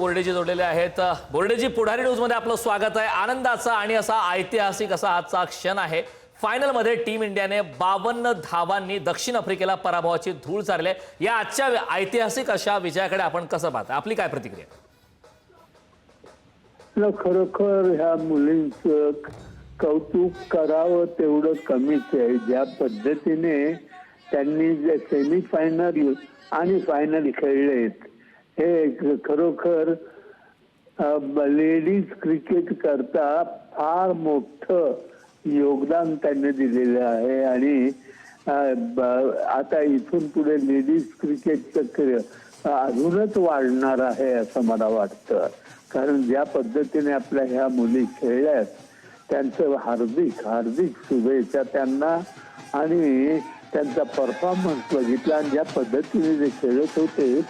बोर्डेजी जोडलेले आहेत. बोर्डेजी पुढारी न्यूजमध्ये आपलं स्वागत आहे. आनंदाचा आणि असा ऐतिहासिक असा आजचा क्षण आहे. फायनलमध्ये टीम इंडियाने बावन्न धावांनी दक्षिण आफ्रिकेला पराभवाची धूळ चारली आहे. या आजच्या ऐतिहासिक अशा विजयाकडे आपण कसं पाहता? आपली काय प्रतिक्रिया? खरोखर ह्या मुलींचं कौतुक करावं तेवढं कमीच आहे. ज्या पद्धतीने त्यांनी जे सेमीफायनल आणि फायनल खेळलेत हे खरोखर लेडीज क्रिकेट करता फार मोठं योगदान त्यांनी दिलेलं आहे आणि आता इथून पुढे लेडीज क्रिकेटचं अजूनच वाढणार आहे असं मला वाटतं. कारण ज्या पद्धतीने आपल्या ह्या मुली खेळल्यात त्यांचं हार्दिक हार्दिक शुभेच्छा त्यांना आणि त्यांचा परफॉर्मन्स बघितला आणि ज्या पद्धतीने जे खेळत होते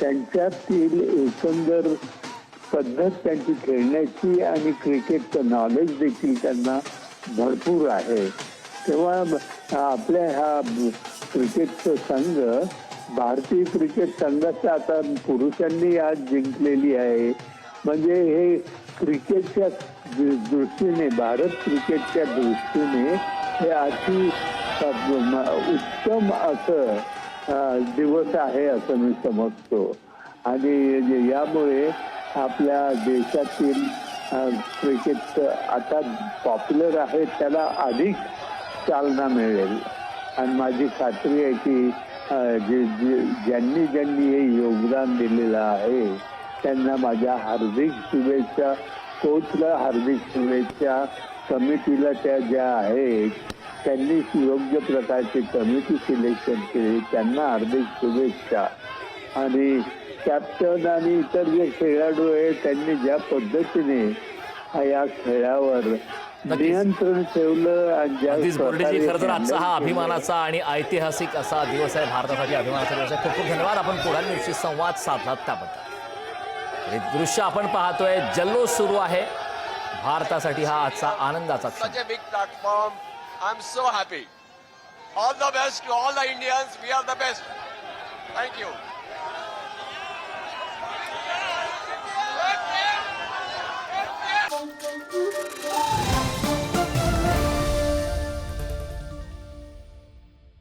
त्यांच्यातील एकंदर पद्धत त्यांची खेळण्याची आणि क्रिकेटचं नॉलेज देखील त्यांना भरपूर आहे. तेव्हा आपल्या ह्या क्रिकेटचं संघ भारतीय क्रिकेट संघाचा आता पुरुषांनी आज जिंकलेली आहे. म्हणजे हे क्रिकेटच्या दृ- दृष्टीने भारत क्रिकेटच्या दृष्टीने हे अति उत्तम असं दिवस आहे असं मी समजतो. आणि यामुळे आपल्या देशातील क्रिकेट आता पॉप्युलर आहे त्याला अधिक चालना मिळेल. आणि माझी खात्री आहे की जे जे- ज्यांनी ज्यांनी हे योगदान दिलेलं आहे त्यांना माझ्या हार्दिक शुभेच्छा. कोचला हार्दिक शुभेच्छा. कमिटीला त्या ज्या आहेत त्यांनी योग्य प्रकारची कमिटी सिलेक्शन केली. त्यांना हार्दिक शुभेच्छा. आणि कॅप्टन आणि इतर जे खेळाडू आहेत त्यांनी ज्या पद्धतीने या खेळावर नियंत्रण ठेवलं आणि ज्या तर आजचा हा. अभिमानाचा आणि ऐतिहासिक असा दिवस आहे भारतासाठी अभिमानाचा दिवस आहे. खूप खूप धन्यवाद. आपण पुढारी न्यूजशी संवाद साधलात त्याबद्दल. हे दृश्य आपण पाहतोय जल्लोष सुरू आहे. भारतासाठी हा आजचा आनंदाचा क्षण. I'm so happy. All the best to all the Indians. We are the best. Thank you.